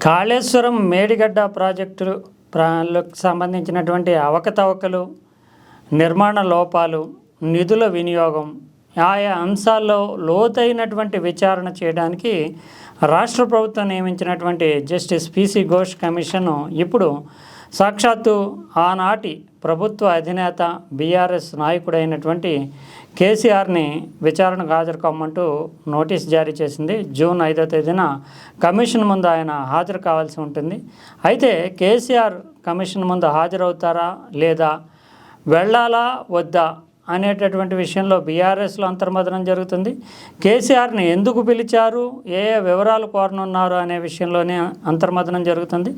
Kaleshwaram Medigadda project ప్రాలకు సంబంధించినటువంటి అవకతవకలు నిర్మాణ లోపాలు నిధుల వినియోగం ఆయా అంశాల్లో లోతైనటువంటి విచారణ చేయడానికి రాష్ట్ర ప్రభుత్వం నియమించినటువంటి justice P C Ghosh commission ఇప్పుడు సాక్షాత్తు ఆనాటి ప్రభుత్వ అధినేత బీఆర్ఎస్ నాయకుడైనటువంటి కేసీఆర్ని విచారణకు హాజరు కమ్మంటూ నోటీస్ జారీ చేసింది. జూన్ ఐదో తేదీన కమిషన్ ముందు ఆయన హాజరు కావాల్సి ఉంటుంది. అయితే కేసీఆర్ కమిషన్ ముందు హాజరవుతారా లేదా వెళ్ళాలా వద్దా అనేటటువంటి విషయంలో బీఆర్ఎస్లో అంతర్మదనం జరుగుతుంది. కేసీఆర్ని ఎందుకు పిలిచారు ఏ ఏ వివరాలు కోరనున్నారు అనే విషయంలోనే అంతర్మదనం జరుగుతుంది.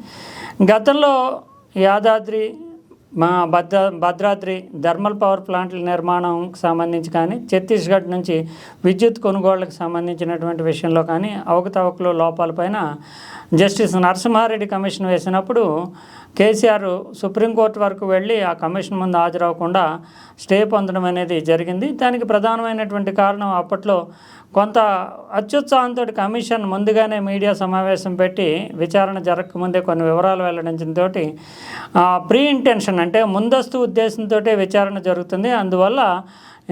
గతంలో యాదాద్రి మా భద్ర భద్రాద్రి థర్మల్ పవర్ ప్లాంట్ల నిర్మాణంకి సంబంధించి కానీ ఛత్తీస్గఢ్ నుంచి విద్యుత్ కొనుగోళ్ళకు సంబంధించినటువంటి విషయంలో కానీ అవకతవకలు లోపాలపైన జస్టిస్ నరసింహారెడ్డి కమిషన్ వేసినప్పుడు కేసీఆర్ సుప్రీంకోర్టు వరకు వెళ్ళి ఆ కమిషన్ ముందు హాజరవకుండా స్టే పొందడం అనేది జరిగింది. దానికి ప్రధానమైనటువంటి కారణం అప్పట్లో కొంత అత్యుత్సాహంతో కమిషన్ ముందుగానే మీడియా సమావేశం పెట్టి విచారణ జరగకముందే కొన్ని వివరాలు వెల్లడించడంతో ప్రీ ఇంటెన్షన్ అంటే ముందస్తు ఉద్దేశంతో విచారణ జరుగుతుంది. అందువల్ల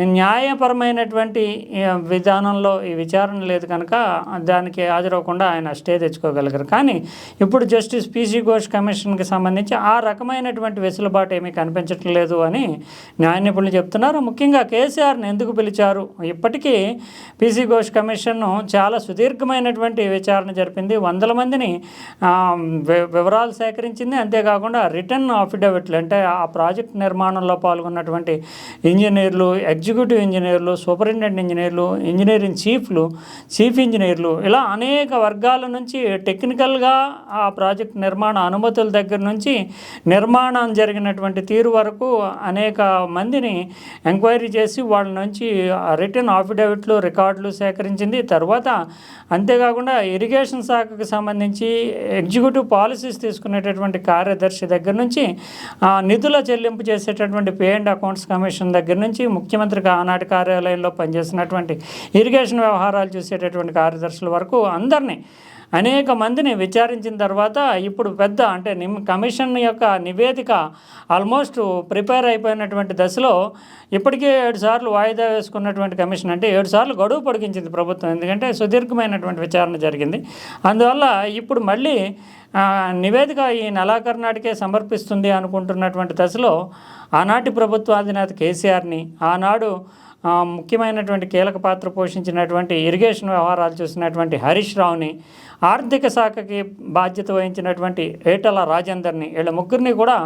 న్యాయపరమైనటువంటి విధానంలో ఈ విచారణ లేదు కనుక దానికి హాజరవ్వకుండా ఆయన స్టే తెచ్చుకోగలిగారు. కానీ ఇప్పుడు జస్టిస్ పీసీ ఘోష్ కమిషన్కి సంబంధించి ఆ రకమైనటువంటి వెసులుబాటు ఏమీ కనిపించట్లేదు లేదు అని న్యాయ నిపుణులు చెప్తున్నారు. ముఖ్యంగా కేసీఆర్ని ఎందుకు పిలిచారు? ఇప్పటికీ పీసీ ఘోష్ కమిషన్ చాలా సుదీర్ఘమైనటువంటి విచారణ జరిపింది. వందల మందిని వివరాలు సేకరించింది. అంతేకాకుండా రిటర్న్ అఫిడవిట్లు అంటే ఆ ప్రాజెక్ట్ నిర్మాణంలో పాల్గొన్నటువంటి ఇంజనీర్లు ఎగ్జిక్యూటివ్ ఇంజనీర్లు సూపరింటెండెంట్ ఇంజనీర్లు ఇంజనీరింగ్ చీఫ్లు చీఫ్ ఇంజనీర్లు ఇలా అనేక వర్గాల నుంచి టెక్నికల్గా ఆ ప్రాజెక్ట్ నిర్మాణ అనుమతుల దగ్గర నుంచి నిర్మాణం జరిగినటువంటి తీరు వరకు అనేక మందిని ఎంక్వైరీ చేసి వాళ్ళ నుంచి రిటర్న్ ఆఫిడవిట్లు రికార్డులు సేకరించింది. తర్వాత అంతేకాకుండా ఇరిగేషన్ శాఖకు సంబంధించి ఎగ్జిక్యూటివ్ పాలసీస్ తీసుకునేటటువంటి కార్యదర్శి దగ్గర నుంచి ఆ, నిధుల చెల్లింపు చేసేటటువంటి పే అండ్ అకౌంట్స్ కమిషన్ దగ్గర నుంచి ముఖ్యమంత్రి ముఖ్యమంత్రికి ఆనాటి కార్యాలయంలో పనిచేసినటువంటి ఇరిగేషన్ వ్యవహారాలు చూసేటటువంటి కార్యదర్శుల వరకు అందరినీ అనేక మందిని విచారించిన తర్వాత ఇప్పుడు పెద్ద అంటే నిమ్ కమిషన్ యొక్క నివేదిక ఆల్మోస్ట్ ప్రిపేర్ అయిపోయినటువంటి దశలో ఇప్పటికే ఏడు సార్లు వాయిదా వేసుకున్నటువంటి కమిషన్ అంటే ఏడు సార్లు గడువు పొడిగించింది ప్రభుత్వం. ఎందుకంటే సుదీర్ఘమైనటువంటి విచారణ జరిగింది. అందువల్ల ఇప్పుడు మళ్ళీ నివేదిక ఈ నెలాఖరు నాటికే సమర్పిస్తుంది అనుకుంటున్నటువంటి దశలో ఆనాటి ప్రభుత్వ అధినేత కేసీఆర్ని ఆనాడు ముఖ్యమైనటువంటి కీలక పాత్ర పోషించినటువంటి ఇరిగేషన్ వ్యవహారాలు చూసినటువంటి హరీష్ రావుని ఆర్థిక శాఖకి బాధ్యత వహించినటువంటి ఏటల రాజేందర్ని వీళ్ళ ముగ్గురిని కూడా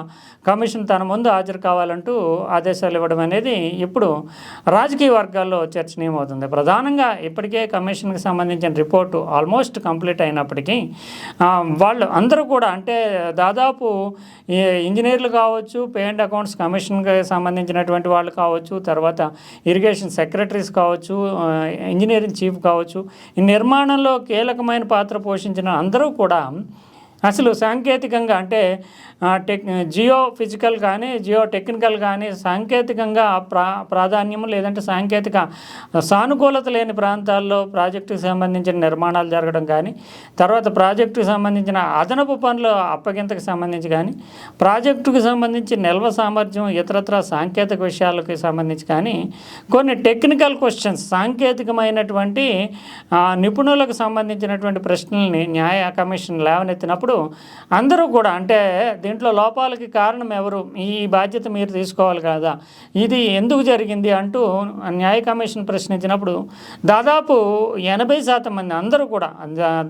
కమిషన్ తన ముందు హాజరు కావాలంటూ ఆదేశాలు ఇవ్వడం అనేది ఇప్పుడు రాజకీయ వర్గాల్లో చర్చనీయమవుతుంది. ప్రధానంగా ఇప్పటికే కమిషన్కి సంబంధించిన రిపోర్టు ఆల్మోస్ట్ కంప్లీట్ అయినప్పటికీ వాళ్ళు అందరూ కూడా అంటే దాదాపు ఇంజనీర్లు కావచ్చు పే అండ్ అకౌంట్స్ కమిషన్కి సంబంధించినటువంటి వాళ్ళు కావచ్చు తర్వాత ఇరిగేషన్ సెక్రటరీస్ కావచ్చు ఇంజనీరింగ్ చీఫ్ కావచ్చు ఈ నిర్మాణంలో కీలకమైన పాత్ర పోషించిన అందరూ కూడా అసలు సాంకేతికంగా అంటే టెక్ జియో ఫిజికల్ కానీ జియో టెక్నికల్ కానీ సాంకేతికంగా ప్రా ప్రాధాన్యం లేదంటే సాంకేతిక సానుకూలత లేని ప్రాంతాల్లో ప్రాజెక్టుకు సంబంధించిన నిర్మాణాలు జరగడం కానీ తర్వాత ప్రాజెక్టుకు సంబంధించిన అదనపు పనుల అప్పగింతకు సంబంధించి కానీ ప్రాజెక్టుకు సంబంధించి నిల్వ సామర్థ్యం ఇతరత్ర సాంకేతిక విషయాలకు సంబంధించి కానీ కొన్ని టెక్నికల్ క్వశ్చన్స్ సాంకేతికమైనటువంటి నిపుణులకు సంబంధించినటువంటి ప్రశ్నల్ని న్యాయ కమిషన్ లేవనెత్తినప్పుడు అందరూ కూడా అంటే దీంట్లో లోపాలకి కారణం ఎవరు? ఈ బాధ్యత మీరు తీసుకోవాలి కదా? ఇది ఎందుకు జరిగింది అంటూ న్యాయ కమిషన్ ప్రశ్నించినప్పుడు దాదాపు ఎనభై శాతం మంది అందరూ కూడా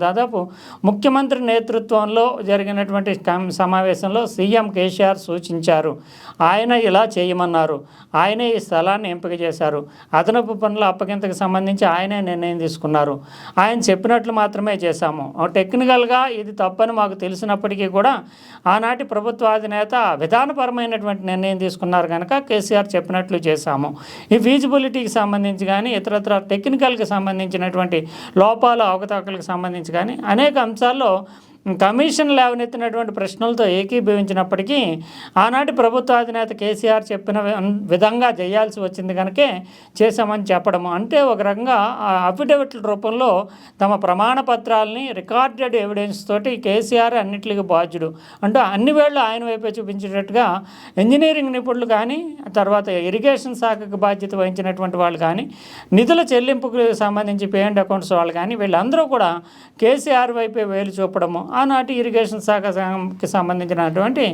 దాదాపు ముఖ్యమంత్రి నేతృత్వంలో జరిగినటువంటి సమావేశంలో సీఎం కేసీఆర్ సూచించారు. ఆయన ఇలా చేయమన్నారు. ఆయనే ఈ స్థలాన్ని ఎంపిక చేశారు. అదనపు పనుల అప్పగింతకు సంబంధించి ఆయనే నిర్ణయం తీసుకున్నారు. ఆయన చెప్పినట్లు మాత్రమే చేశాము. టెక్నికల్గా ఇది తప్పని మాకు తెలిసినప్పటికీ కూడా ఆనాటి ప్రభుత్వ అధినేత విధానపరమైనటువంటి నిర్ణయం తీసుకున్నారు కనుక కేసీఆర్ చెప్పినట్లు చేశాము. ఈ ఫీజిబిలిటీకి సంబంధించి కానీ ఇతరత్ర టెక్నికల్కి సంబంధించినటువంటి లోపాలు అవకతవకలకు సంబంధించి కానీ అనేక అంశాల్లో కమిషన్ లేవనెత్తినటువంటి ప్రశ్నలతో ఏకీభవించినప్పటికీ ఆనాటి ప్రభుత్వ అధినేత కేసీఆర్ చెప్పిన వి- విధంగా చేయాల్సి వచ్చింది కనుకే చేశామని చెప్పడము. అంటే ఒక రకంగా అఫిడవిట్ల రూపంలో తమ ప్రమాణ పత్రాలని రికార్డెడ్ ఎవిడెన్స్ తోటి కేసీఆర్ అన్నిటికీ బాధ్యుడు. అంటే అన్ని వేళ్ళు ఆయన వైపే చూపించేటట్టుగా ఇంజనీరింగ్ నిపుణులు కానీ తర్వాత ఇరిగేషన్ శాఖకు బాధ్యత వహించినటువంటి వాళ్ళు కానీ నిధుల చెల్లింపుకు సంబంధించి పే అండ్ అకౌంట్స్ వాళ్ళు కానీ వీళ్ళందరూ కూడా కేసీఆర్ వైపే వేలు చూపడము. ఆనాటి ఇరిగేషన్ శాఖకి సంబంధించినటువంటి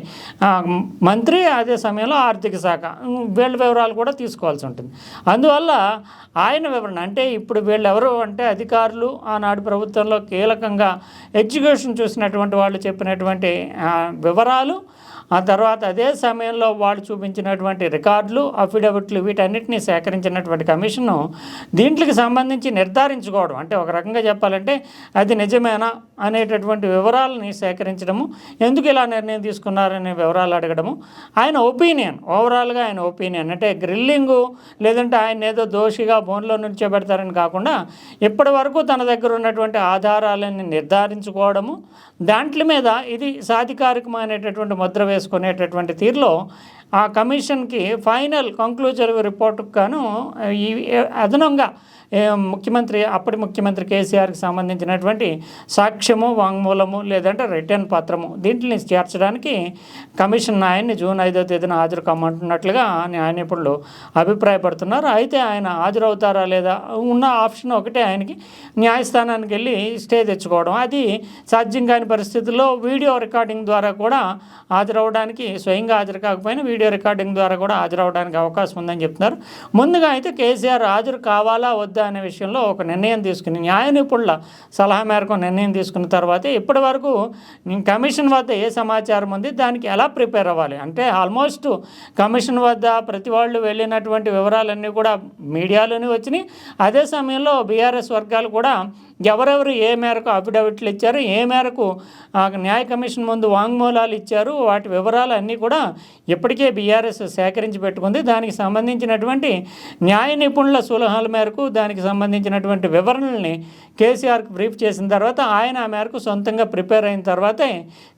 మంత్రి అదే సమయంలో ఆర్థిక శాఖ వీళ్ళ వివరాలు కూడా తీసుకోవాల్సి ఉంటుంది. అందువల్ల ఆయన వివరణ అంటే ఇప్పుడు వీళ్ళు ఎవరు అంటే అధికారులు ఆనాడు ప్రభుత్వంలో కీలకంగా ఎడ్యుకేషన్ చూసినటువంటి వాళ్ళు చెప్పినటువంటి వివరాలు ఆ తర్వాత అదే సమయంలో వాళ్ళు చూపించినటువంటి రికార్డులు అఫిడవిట్లు వీటన్నిటిని సేకరించినటువంటి కమిషను దీంట్కి సంబంధించి నిర్ధారించుకోవడం. అంటే ఒక రకంగా చెప్పాలంటే అది నిజమేనా అనేటటువంటి వివరాలని సేకరించడము. ఎందుకు ఇలా నిర్ణయం తీసుకున్నారనే వివరాలు అడగడము. ఆయన ఒపీనియన్ ఓవరాల్గా ఆయన ఒపీనియన్. అంటే గ్రిల్లింగు లేదంటే ఆయన ఏదో దోషిగా బోన్లో నుంచోబెడతారని కాకుండా ఇప్పటి వరకు తన దగ్గర ఉన్నటువంటి ఆధారాలని నిర్ధారించుకోవడము. దాంట్ల మీద ఇది సాధికారికమైనటువంటి ముద్ర చేసుకునేటటువంటి తీరులో ఆ కమిషన్కి ఫైనల్ కంక్లూజరీ రిపోర్టుకు గాను ఈ అదనంగా ముఖ్యమంత్రి అప్పటి ముఖ్యమంత్రి కేసీఆర్కి సంబంధించినటువంటి సాక్ష్యము వాంగ్మూలము లేదంటే రిటర్న్ పత్రము దీంట్ని చేర్చడానికి కమిషన్ ఆయన్ని జూన్ ఐదో తేదీన హాజరు కమ్మంటున్నట్లుగా న్యాయ నిపుణులు అభిప్రాయపడుతున్నారు. అయితే ఆయన హాజరవుతారా లేదా ఉన్న ఆప్షన్ ఒకటే ఆయనకి న్యాయస్థానానికి వెళ్ళి స్టే తెచ్చుకోవడం. అది సాధ్యం కాని పరిస్థితుల్లో వీడియో రికార్డింగ్ ద్వారా కూడా హాజరవడానికి స్వయంగా హాజరు కాకపోయినా వీడియో రికార్డింగ్ ద్వారా కూడా హాజరవడానికి అవకాశం ఉందని చెప్తున్నారు. ముందుగా అయితే కేసీఆర్ హాజరు కావాలా వద్దా అనే విషయంలో ఒక నిర్ణయం తీసుకుని న్యాయ నిపుణుల సలహా మేరకు నిర్ణయం తీసుకున్న తర్వాత ఇప్పటి వరకు కమిషన్ వద్ద ఏ సమాచారం ఉంది దానికి ఎలా ప్రిపేర్ అవ్వాలి? అంటే ఆల్మోస్ట్ కమిషన్ వద్ద ప్రతి వాళ్ళు వెళ్ళినటువంటి వివరాలన్నీ కూడా మీడియాలోనే వచ్చినాయి. అదే సమయంలో బీఆర్ఎస్ వర్గాలు కూడా ఎవరెవరు ఏ మేరకు అఫిడవిట్లు ఇచ్చారు ఏ మేరకు ఆ, న్యాయ కమిషన్ ముందు వాంగ్మూలాలు ఇచ్చారు వాటి వివరాలు అన్నీ కూడా ఇప్పటికే బీఆర్ఎస్ సేకరించి పెట్టుకుంది. దానికి సంబంధించినటువంటి న్యాయ నిపుణుల సలహాల మేరకు దానికి సంబంధించినటువంటి వివరణల్ని కేసీఆర్కి బ్రీఫ్ చేసిన తర్వాత ఆయన ఆ మేరకు సొంతంగా ప్రిపేర్ అయిన తర్వాతే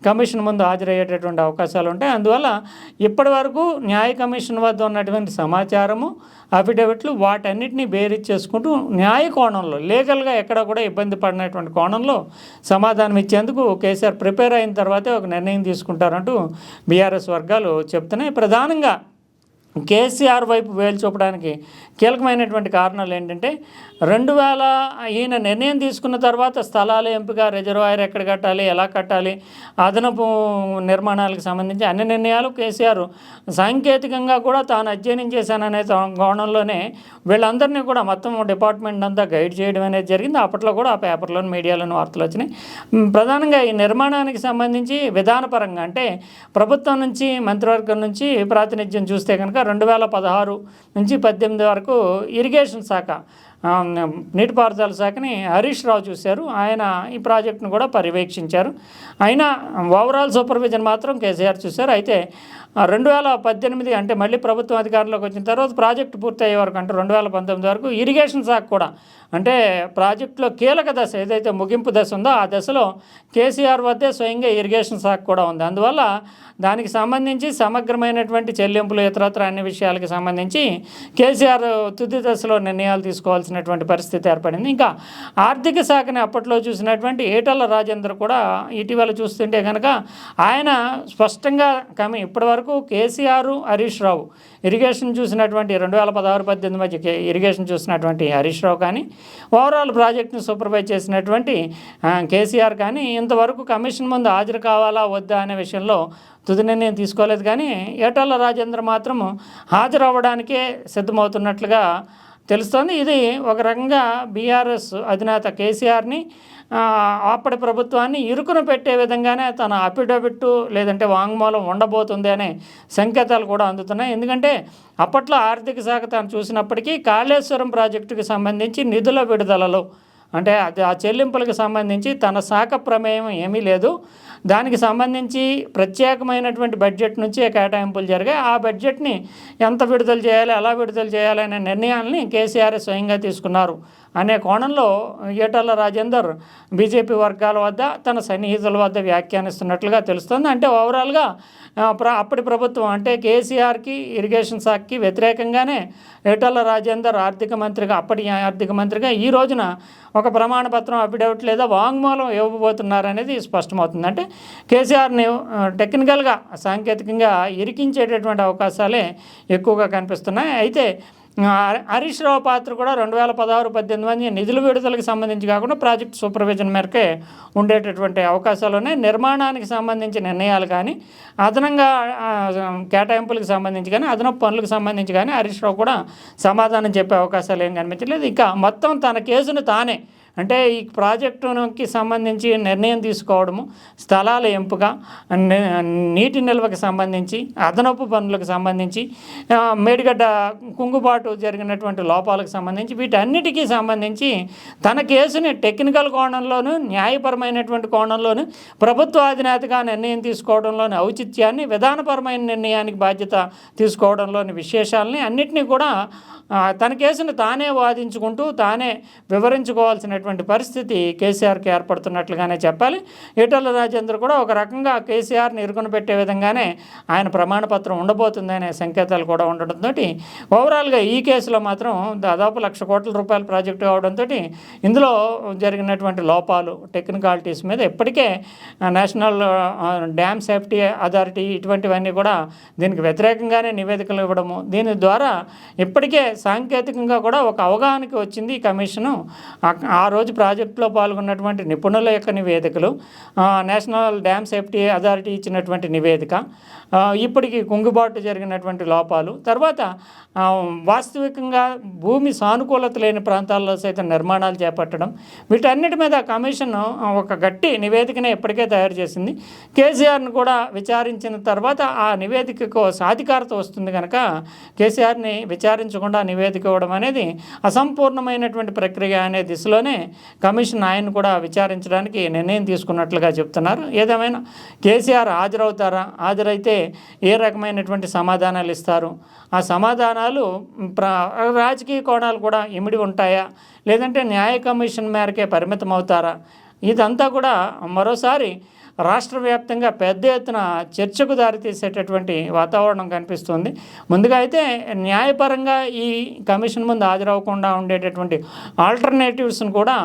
కమిషన్ ముందు హాజరయ్యేటటువంటి అవకాశాలు ఉంటాయి. అందువల్ల ఇప్పటి వరకు న్యాయ కమిషన్ వద్ద ఉన్నటువంటి సమాచారము అఫిడవిట్లు వాటన్నిటిని బేరీజ్ చేసుకుంటూ న్యాయ కోణంలో లీగల్గా ఎక్కడ కూడా ఇబ్బంది పడినటువంటి కోణంలో సమాధానం ఇచ్చేందుకు కేసీఆర్ ప్రిపేర్ అయిన తర్వాతే ఒక నిర్ణయం తీసుకుంటారంటూ బీఆర్ఎస్ వర్గాలు చెప్తున్నాయి. ప్రధానంగా కేసీఆర్ వైపు వేలు చూపడానికి కీలకమైనటువంటి కారణాలు ఏంటంటే రెండు వేల ఈయన నిర్ణయం తీసుకున్న తర్వాత స్థలాల ఎంపిక రిజర్వాయర్ ఎక్కడ కట్టాలి ఎలా కట్టాలి అదనపు నిర్మాణాలకు సంబంధించి అన్ని నిర్ణయాలు కేసీఆర్ సాంకేతికంగా కూడా తాను అధ్యయనం చేశాననే కోణంలోనే వీళ్ళందరినీ కూడా మొత్తం డిపార్ట్మెంట్ అంతా గైడ్ చేయడం అనేది జరిగింది. అప్పట్లో కూడా ఆ పేపర్లోని మీడియాలోని వార్తలు వచ్చినాయి. ప్రధానంగా ఈ నిర్మాణానికి సంబంధించి విధానపరంగా అంటే ప్రభుత్వం నుంచి మంత్రివర్గం నుంచి ప్రాతినిధ్యం చూస్తే కనుక రెండు వేల పదహారు నుంచి పద్దెనిమిది వరకు ఇరిగేషన్ శాఖ నీటిపారుదల శాఖని హరీష్ రావు చూశారు. ఆయన ఈ ప్రాజెక్టును కూడా పర్యవేక్షించారు. అయినా ఓవరాల్ సూపర్విజన్ మాత్రం కేసీఆర్ చూశారు. అయితే రెండు వేల పద్దెనిమిది అంటే మళ్ళీ ప్రభుత్వం అధికారంలోకి వచ్చిన తర్వాత ప్రాజెక్టు పూర్తి అయ్యే వరకు అంటే రెండు వేల పంతొమ్మిది వరకు ఇరిగేషన్ శాఖ కూడా అంటే ప్రాజెక్టులో కీలక దశ ఏదైతే ముగింపు దశ ఉందో ఆ దశలో కేసీఆర్ వద్దే స్వయంగా ఇరిగేషన్ శాఖ కూడా ఉంది. అందువల్ల దానికి సంబంధించి సమగ్రమైనటువంటి చెల్లింపులు ఇతరత్ర అన్ని విషయాలకు సంబంధించి కేసీఆర్ తుది దశలో నిర్ణయాలు తీసుకోవాల్సిన తీసుకోవాల్సినటువంటి పరిస్థితి ఏర్పడింది. ఇంకా ఆర్థిక శాఖని అప్పట్లో చూసినటువంటి ఏటల రాజేందర్ కూడా ఇటీవల చూస్తుంటే కనుక ఆయన స్పష్టంగా కమి ఇప్పటి వరకు కేసీఆర్ హరీష్ రావు ఇరిగేషన్ చూసినటువంటి రెండు వేల పదహారు పద్దెనిమిది మధ్య ఇరిగేషన్ చూసినటువంటి హరీష్ రావు కానీ ఓవరాల్ ప్రాజెక్ట్ని సూపర్వైజ్ చేసినటువంటి కేసీఆర్ కానీ ఇంతవరకు కమిషన్ ముందు హాజరు కావాలా వద్దా అనే విషయంలో తుది నిర్ణయం తీసుకోలేదు కానీ ఏటల్ల రాజేంద్ర మాత్రం హాజరు అవ్వడానికే సిద్ధమవుతున్నట్లుగా తెలుస్తోంది. ఇది ఒక రకంగా బీఆర్ఎస్ అధినేత కేసీఆర్ని అప్పటి ప్రభుత్వాన్ని ఇరుకున పెట్టే విధంగానే తన అఫిడవిట్ లేదంటే వాంగ్మూలం ఉండబోతుంది అనే సంకేతాలు కూడా అందుతున్నాయి. ఎందుకంటే అప్పట్లో ఆర్థిక శాఖ తాను చూసినప్పటికీ కాళేశ్వరం ప్రాజెక్టుకి సంబంధించి నిధుల విడుదలలో అంటే అది ఆ చెల్లింపులకు సంబంధించి తన శాఖ ప్రమేయం ఏమీ లేదు. దానికి సంబంధించి ప్రత్యేకమైనటువంటి బడ్జెట్ నుంచి కేటాయింపులు జరిగాయి. ఆ బడ్జెట్ని ఎంత విడుదల చేయాలి ఎలా విడుదల చేయాలి అనే నిర్ణయాల్ని కేసీఆర్ స్వయంగా తీసుకున్నారు. అనే కోణంలో ఈటల రాజేందర్ బీజేపీ వర్గాల వద్ద తన సన్నిహితుల వద్ద వ్యాఖ్యానిస్తున్నట్లుగా తెలుస్తుంది. అంటే ఓవరాల్గా ప్ర అప్పటి ప్రభుత్వం అంటే కేసీఆర్కి ఇరిగేషన్ శాఖకి వ్యతిరేకంగానే ఈటల రాజేందర్ ఆర్థిక మంత్రిగా అప్పటి ఆర్థిక మంత్రిగా ఈ రోజున ఒక ప్రమాణపత్రం అఫిడవిట్ లేదా వాంగ్మూలం ఇవ్వబోతున్నారనేది స్పష్టమవుతుంది. అంటే కేసీఆర్ని టెక్నికల్గా సాంకేతికంగా ఇరికించేటటువంటి అవకాశాలే ఎక్కువగా కనిపిస్తున్నాయి. అయితే హరీష్ రావు పాత్ర కూడా రెండు వేల పదహారు పద్దెనిమిది మంది నిధుల విడుదలకు సంబంధించి కాకుండా ప్రాజెక్ట్ సూపర్విజన్ మేరకే ఉండేటటువంటి అవకాశాలు ఉన్నాయి. నిర్మాణానికి సంబంధించి నిర్ణయాలు కానీ అదనంగా కేటాయింపులకు సంబంధించి కానీ అదనపు పనులకు సంబంధించి కానీ హరీష్ రావు కూడా సమాధానం చెప్పే అవకాశాలు ఏం కనిపించలేదు ఇక మొత్తం తన కేసును తానే అంటే ఈ ప్రాజెక్టుకి సంబంధించి నిర్ణయం తీసుకోవడము స్థలాల ఎంపిక నీటి నిల్వకి సంబంధించి అదనపు పనులకు సంబంధించి మేడిగడ్డ కుంగుబాటు జరిగినటువంటి లోపాలకు సంబంధించి వీటన్నిటికీ సంబంధించి తన కేసుని టెక్నికల్ కోణంలోనూ న్యాయపరమైనటువంటి కోణంలోనూ ప్రభుత్వ అధినేతగా నిర్ణయం తీసుకోవడంలోని ఔచిత్యాన్ని విధానపరమైన నిర్ణయానికి బాధ్యత తీసుకోవడంలోని విశేషాలని అన్నిటినీ కూడా తన కేసును తానే వాదించుకుంటూ తానే వివరించుకోవాల్సిన అనేటువంటి పరిస్థితి కేసీఆర్కి ఏర్పడుతున్నట్లుగానే చెప్పాలి. ఈటల రాజేంద్ర కూడా ఒక రకంగా కేసీఆర్ని ఇరుకుని పెట్టే విధంగానే ఆయన ప్రమాణపత్రం ఉండబోతుందనే సంకేతాలు కూడా ఉండడంతో ఓవరాల్గా ఈ కేసులో మాత్రం దాదాపు లక్ష కోట్ల రూపాయల ప్రాజెక్టు అవడంతో ఇందులో జరిగినటువంటి లోపాలు టెక్నికాలిటీస్ మీద ఇప్పటికే నేషనల్ డ్యామ్ సేఫ్టీ అథారిటీ ఇటువంటివన్నీ కూడా దీనికి వ్యతిరేకంగానే నివేదికలు ఇవ్వడము దీని ద్వారా ఇప్పటికే సాంకేతికంగా కూడా ఒక అవగాహనకి వచ్చింది ఈ కమిషను. ఆ రోజు ప్రాజెక్టులో పాల్గొన్నటువంటి నిపుణుల యొక్క నివేదికలు నేషనల్ డ్యామ్ సేఫ్టీ అథారిటీ ఇచ్చినటువంటి నివేదిక ఇప్పటికీ ఇప్పటికి కుంగుబాటు జరిగినటువంటి లోపాలు తర్వాత వాస్తవికంగా భూమి సానుకూలత లేని ప్రాంతాల్లో సైతం నిర్మాణాలు చేపట్టడం వీటన్నిటి మీద కమిషన్ ఒక గట్టి నివేదికనే ఇప్పటికే తయారు చేసింది. కేసీఆర్ను కూడా విచారించిన తర్వాత ఆ నివేదికకు సాధికారత వస్తుంది కనుక కేసీఆర్ని విచారించకుండా నివేదిక ఇవ్వడం అనేది అసంపూర్ణమైనటువంటి ప్రక్రియ అనే దిశలోనే కమిషన్ ఆయన కూడా విచారించడానికి నిర్ణయం తీసుకున్నట్లుగా చెప్తున్నారు. ఏదేమైనా కేసీఆర్ హాజరవుతారా? హాజరైతే ఏ రకమైనటువంటి సమాధానాలు ఇస్తారు? ఆ సమాధానాలు ప్ర రాజకీయ కోణాలు కూడా ఇమిడి ఉంటాయా? లేదంటే న్యాయ కమిషన్ మేరకే పరిమితం అవుతారా ఇదంతా కూడా మరోసారి రాష్ట్ర వ్యాప్తంగా పెద్ద ఎత్తున చర్చకు దారితీసేటటువంటి వాతావరణం కనిపిస్తుంది. ముందుగా అయితే న్యాయపరంగా ఈ కమిషన్ ముందు హాజరవ్వకుండా ఉండేటటువంటి ఆల్టర్నేటివ్స్ను కూడా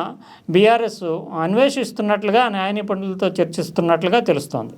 బీఆర్ఎస్ అన్వేషిస్తున్నట్లుగా న్యాయ నిపుణులతో చర్చిస్తున్నట్లుగా తెలుస్తోంది.